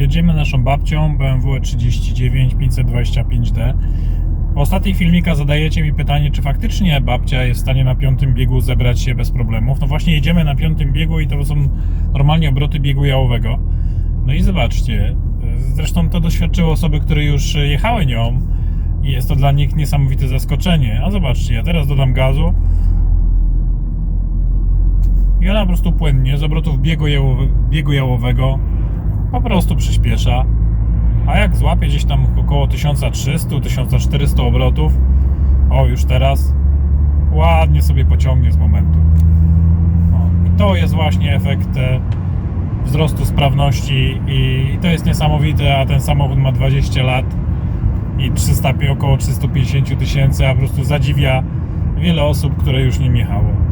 Jedziemy naszą babcią BMW 39 525D. Po ostatnich filmikach zadajecie mi pytanie, czy faktycznie babcia jest w stanie na piątym biegu zebrać się bez problemów. No właśnie jedziemy na piątym biegu i to są normalnie obroty biegu jałowego. No i zobaczcie, zresztą to doświadczyły osoby, które już jechały nią i jest to dla nich niesamowite zaskoczenie. A zobaczcie, ja teraz dodam gazu i ona po prostu płynnie z obrotów biegu, biegu jałowego po prostu przyspiesza. A jak złapie gdzieś tam około 1300-1400 obrotów, o już teraz, ładnie sobie pociągnie z momentu. O, I to jest właśnie efekt e, wzrostu sprawności i, i to jest niesamowite, a ten samochód ma 20 lat i 300, około 350 tysięcy, a po prostu zadziwia wiele osób, które już nim jechało.